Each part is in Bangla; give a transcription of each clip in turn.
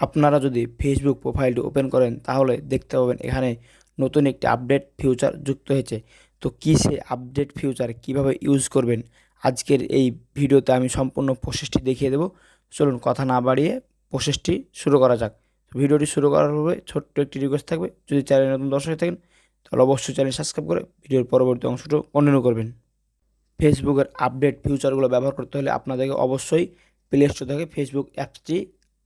আপনারা যদি ফেসবুক প্রোফাইলটি ওপেন করেন, তাহলে দেখতে পাবেন এখানে নতুন একটি আপডেট ফিউচার যুক্ত হয়েছে। তো কী সে আপডেট ফিউচার কীভাবে ইউজ করবেন? আজকের এই ভিডিওতে আমি সম্পূর্ণ প্রসেসটি দেখিয়ে দেবো। চলুন কথা না বাড়িয়ে প্রসেসটি শুরু করা যাক। ভিডিওটি শুরু করার পূর্বে ছোট্ট একটি রিকোয়েস্ট থাকবে। যদি চ্যানেল নতুন দর্শক থাকেন, তাহলে অবশ্যই চ্যানেল সাবস্ক্রাইব করে ভিডিওর পরবর্তী অংশটি কন্টিনিউ করবেন। ফেসবুকের আপডেট ফিউচারগুলো ব্যবহার করতে হলে আপনাদেরকে অবশ্যই প্লে স্টোর থেকে ফেসবুক অ্যাপসটি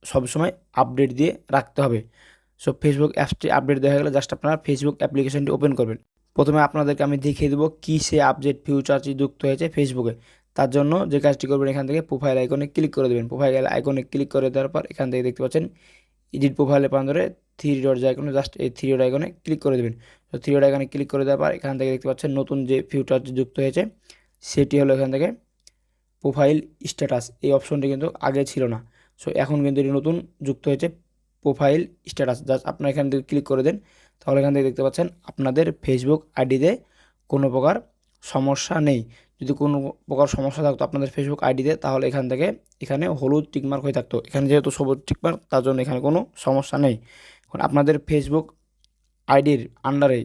সবসময় আপডেট দিয়ে রাখতে হবে। সো ফেসবুক অ্যাপসটি আপডেট দেখা গেলে জাস্ট আপনারা ফেসবুক অ্যাপ্লিকেশনটি ওপেন করবেন। প্রথমে আপনাদেরকে আমি দেখিয়ে দেবো কী সে আপডেট ফিউচারটি যুক্ত হয়েছে ফেসবুকে তার জন্য যে কাজটি করবেন এখান থেকে প্রোফাইল আইকনে ক্লিক করে দেবেন। প্রোফাইল আইকনে ক্লিক করে দেওয়ার পর এখান থেকে দেখতে পাচ্ছেন এডিট প্রোফাইলে পান ধরে থ্রি ডট আইকনে জাস্ট এই থ্রি ডট আইকনে ক্লিক করে দেবেন। তো থ্রি ডট আইকনে ক্লিক করে দেওয়ার পর এখান থেকে দেখতে পাচ্ছেন নতুন যে ফিউচারটি যুক্ত হয়েছে সেটি হলো এখান থেকে প্রোফাইল স্ট্যাটাস এই অপশনটি কিন্তু আগে ছিল না। সো এখন কিন্তু এটি নতুন, যুক্ত হয়েছে প্রোফাইল স্ট্যাটাস জাস্ট আপনারা এখান থেকে ক্লিক করে দেন, তাহলে এখান থেকে দেখতে পাচ্ছেন আপনাদের ফেসবুক আইডিতে কোনো প্রকার সমস্যা নেই। যদি কোনো প্রকার সমস্যা থাকতো আপনাদের ফেসবুক আইডিতে, তাহলে এখান থেকে এখানে হলুদ টিকমার্ক হয়ে থাকতো। এখানে যেহেতু সবুজ টিকমার্ক তার জন্য এখানে কোনো সমস্যা নেই। এখন আপনাদের ফেসবুক আইডির আন্ডারে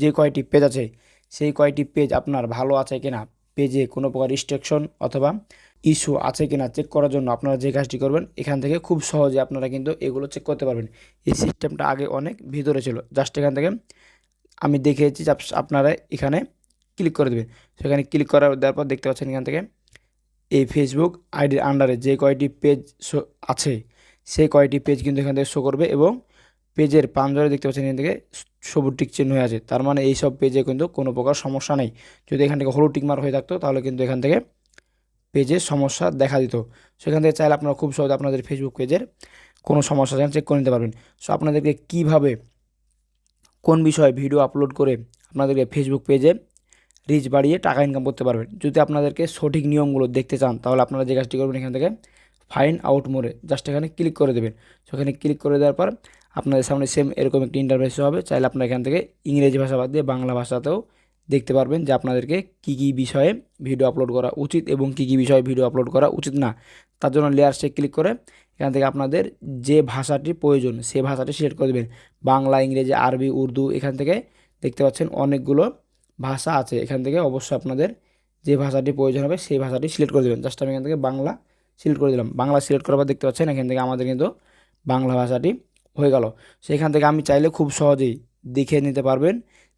যে কয়টি পেজ আছে, সেই কয়টি পেজ আপনার ভালো আছে কিনা? পেজে কোনো প্রকার রিস্ট্রিকশন অথবা ইস্যু আছে কিনা চেক করার জন্য আপনারা যে কাজটি করবেন, এখান থেকে খুব সহজে আপনারা কিন্তু এগুলো চেক করতে পারবেন। এই সিস্টেমটা আগে অনেক ভিতরে ছিল। জাস্ট এখান থেকে আমি দেখিয়েছি আপনারা এখানে ক্লিক করে দেবেন। সেখানে ক্লিক করার দেওয়ার পর দেখতে পাচ্ছেন এখান থেকে এই ফেসবুক আইডির আন্ডারে যে কয়টি পেজ আছে, সেই কয়টি পেজ কিন্তু এখান থেকে শো করবে এবং পেজের পাঞ্জরে দেখতে পাচ্ছেন এখান থেকে সবুজ টিক চিহ্ন হয়ে আছে। তার মানে এই সব পেজে কিন্তু কোনো প্রকার সমস্যা নেই। যদি এখান থেকে হলুদ টিকমার হয়ে থাকতো, তাহলে কিন্তু এখান থেকে পেজের সমস্যা দেখা দিত। সেখান থেকে চাইলে আপনারা খুব সহজে আপনাদের ফেসবুক পেজের কোনো সমস্যা যেন চেক করে নিতে পারবেন। সো আপনাদেরকে কীভাবে, কোন বিষয়ে ভিডিও আপলোড করে আপনাদেরকে ফেসবুক পেজে রিচ বাড়িয়ে টাকা ইনকাম করতে পারবেন? যদি আপনাদেরকে সঠিক নিয়মগুলো দেখতে চান, তাহলে আপনারা যে কাজটি করবেন এখান থেকে ফাইন আউট মোড়ে জাস্ট এখানে ক্লিক করে দেবেন। সেখানে ক্লিক করে দেওয়ার পর আপনাদের সামনে সেম এরকম একটি ইন্টারভেস হবে। চাইলে আপনারা এখান থেকে ইংরেজি ভাষা বাদ দিয়ে বাংলা ভাষাতেও দেখতে পারবেন যে আপনাদেরকে কী কী বিষয়ে ভিডিও আপলোড করা উচিত এবং কী কী বিষয়ে ভিডিও আপলোড করা উচিত না। তার জন্য লেয়ারসে ক্লিক করে এখান থেকে আপনাদের যে ভাষাটি প্রয়োজন, সে ভাষাটি সিলেক্ট করে দেবেন। বাংলা, ইংরেজি, আরবি, উর্দু এখান থেকে দেখতে পাচ্ছেন অনেকগুলো ভাষা আছে। এখান থেকে অবশ্যই আপনাদের যে ভাষাটি প্রয়োজন হবে সেই ভাষাটি সিলেক্ট করে দেবেন। জাস্ট আমি এখান থেকে বাংলা সিলেক্ট করে দিলাম। বাংলা সিলেক্ট করার পর দেখতে পাচ্ছেন এখান থেকে আমাদের কিন্তু বাংলা ভাষাটি হয়ে গেল। সেখান থেকে আমি চাইলে খুব সহজেই দেখে নিতে পারবেন।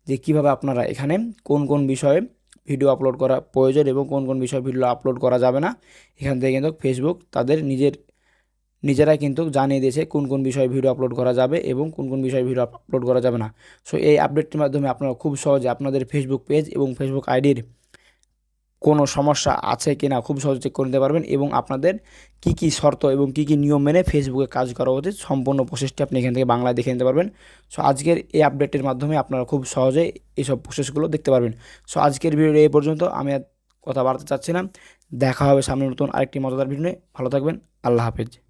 যে কীভাবে আপনারা এখানে কোন কোন বিষয়ে ভিডিও আপলোড করা প্রয়োজন এবং কোন কোন বিষয়ে ভিডিও আপলোড করা যাবে না, এখান থেকে কিন্তু ফেসবুক তাদের নিজের, নিজেরাই কিন্তু জানিয়ে দিয়েছে কোন কোন বিষয়ে ভিডিও আপলোড করা যাবে এবং কোন কোন বিষয়ে ভিডিও আপলোড করা যাবে না। সো এই আপডেটটির মাধ্যমে আপনারা খুব সহজে আপনাদের ফেসবুক পেজ এবং ফেসবুক আইডির কোনো সমস্যা আছে কি না খুব সহজে চেক করে নিতে পারবেন এবং আপনাদের কি কি শর্ত এবং কি কি নিয়ম মেনে ফেসবুকে কাজ করা উচিত সম্পূর্ণ প্রসেসটি আপনি এখান থেকে বাংলায় দেখে নিতে পারবেন। সো আজকের এই আপডেটের মাধ্যমে আপনারা খুব সহজে এইসব প্রসেসগুলো দেখতে পারবেন। সো আজকের ভিডিও এই পর্যন্ত। আমি কথা বাড়তে চাচ্ছি না। দেখা হবে সামনে নতুন আরেকটি মজাদার ভিডিও ভালো থাকবেন। আল্লাহ হাফেজ।